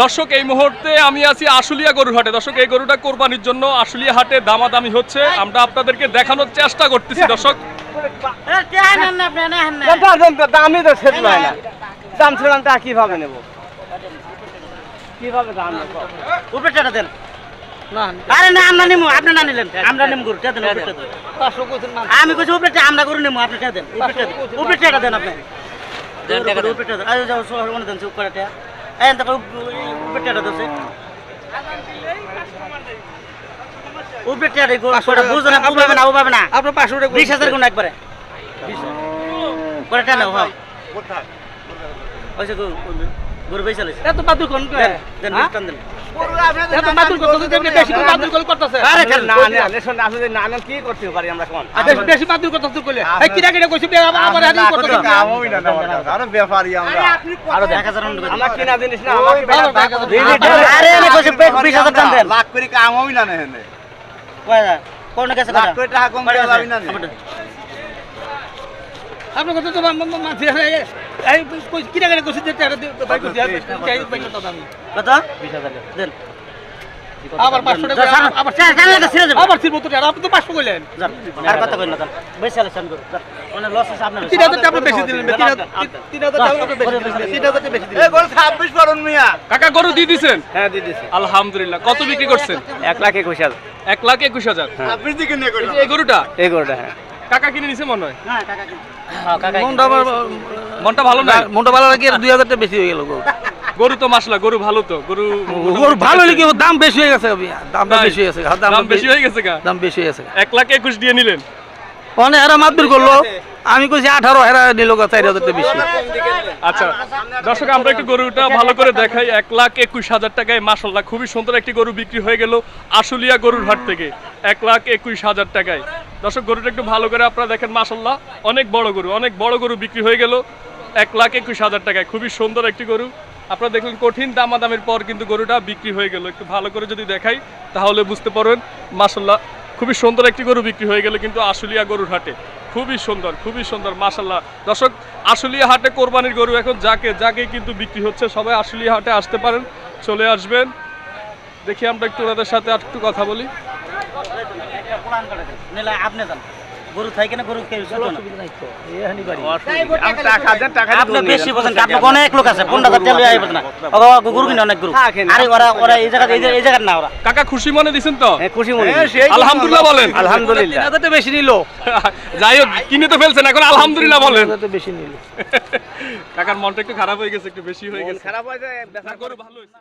দর্শক এই মুহূর্তে আমি আছি আশুলিয়া গরুর হাটে দর্শক এই গরুটা কোরবানির জন্য আশুলিয়া হাটে দামাদামি হচ্ছে। আমরা আপনাদেরকে দেখানোর চেষ্টা করতেছি দর্শক। দামই তো শেষ নয় না। দাম ছিলাম তা কীভাবে নেব? কীভাবে দাম নেব? উপরে টাকা দেন। আরে না আমরা নিমু আপনি না নিলেন। আমরা নিমু গরু টাকা দেন আমি কইছি উপরে টাকা আমরা গরু নিমু আপনি টাকা দেন। উপরে টাকা দেন উপরে টাকা দেন আপনি। উপরে টাকা দেন। আরে যাও সব মনে দেন উপরে টাকা এই তো উপরে টাকা দেন উপরে দেন গরু বুঝো না পাবে না পাবে না। আপনার পাঁচশো টাকা বিশ হাজার গুণ একবারে। টাকা নাও হ্যাঁ। ওই যে গরু- বেচা এত পাতু কোন দেন দেন। আপনার কথা তো মাঝে এই কই কিরা কিরা কইছি যে টাকা ভাই কইছি চাই ভাই কত? দাম কত দেন। আবার 500 টাকা আবার যান, যান, যান, ছিঁড়ে যাবে। আবার ছিড়বো তো আপনি তো 500 কইলেন। আর কথা কই না যান করুন। মানে লস আছে আপনার। 3000 টাকা বেশি দিলেন 3000 টাকা আপনি বেশি দিলেন 3000 টাকা বেশি এ দিলেন গোল 26 করুন মিয়া। কাকা গরু দিয়ে দিছেন? হ্যাঁ দিয়ে দিছি। আলহামদুলিল্লাহ। কত বিক্রি করছেন? 1 লাখ 21 হাজার। এক লাখ একুশ হাজার। দিকে নিয়ে এই এই গরুটা? এই গরুটা হ্যাঁ। কাকা কিনে নিছে মনে হয়? হ্যাঁ কাকা কি? হ্যাঁ, কাকা কি? মনটা মনটা ভালো না মনটা ভালো লাগে দুই হাজার টাকা বেশি হয়ে গেল গরু। তো মাসলা গরু ভালো তো গরু গরু ভালো দাম বেশি হয়ে গেছে দামটা তাই? বেশি হয়ে গেছে দাম বেশি হয়ে গেছে দাম বেশি হয়ে গেছে এক লাখ একুশ দিয়ে নিলেন। অনেক এরা মাতবির করল। আমি কইছি আঠারো এরা নিল চার হাজার টাকা বেশি আচ্ছা দর্শক আমরা একটু গরুটা ভালো করে দেখাই। এক লাখ একুশ হাজার টাকায় মাসাল্লাহ খুবই সুন্দর একটি গরু বিক্রি হয়ে গেল আশুলিয়া গরুর হাট থেকে। এক লাখ একুশ হাজার টাকায়। দর্শক, গরুটা একটু ভালো করে আপনারা দেখেন মাসাল্লাহ অনেক বড় গরু, অনেক বড় গরু বিক্রি হয়ে গেল। এক লাখ একুশ হাজার টাকায়, খুবই সুন্দর একটি গরু। আপনারা দেখলেন কঠিন দামাদামের পর কিন্তু গরুটা বিক্রি হয়ে গেল। একটু ভালো করে যদি দেখাই, তাহলে বুঝতে পারবেন মাসাল্লাহ খুবই সুন্দর একটি গরু বিক্রি হয়ে গেল কিন্তু আশুলিয়া গরুর হাটে। খুবই সুন্দর খুবই সুন্দর মাসাল্লাহ দর্শক, আশুলিয়া হাটে কোরবানির গরু এখন যাকে যাকে কিন্তু বিক্রি হচ্ছে, সবাই আশুলিয়া হাটে আসতে পারেন, চলে আসবেন। দেখি আমরা একটু ওনাদের সাথে একটু কথা বলি। একটা প্ল্যান দেন। নিলে আপনি যান। গরু থাকে না গরু কেউ ছোট না। আমি টাকা দেন টাকা আপনি বেশি বোঝেন আপনি অনেক লোক আছে পনেরো হাজার টাকা লইয়া না। ওগো, ওগো, গরু কিনে অনেক গরু। আরে ওরা ওরা এই জায়গা এই জায়গা না ওরা। কাকা খুশি মনে দিছেন তো? খুশি মনে আলহামদুলিল্লাহ বলেন। আলহামদুলিল্লাহ। তিন হাজার বেশি নিল। যাই হোক কিনে তো ফেলছেন এখন আলহামদুলিল্লাহ বলেন। বেশি নিল। কাকার মনটা একটু খারাপ হয়ে গেছে একটু বেশি হয়ে গেছে। খারাপ হয়েছে না, গরু ভালো হয়েছে।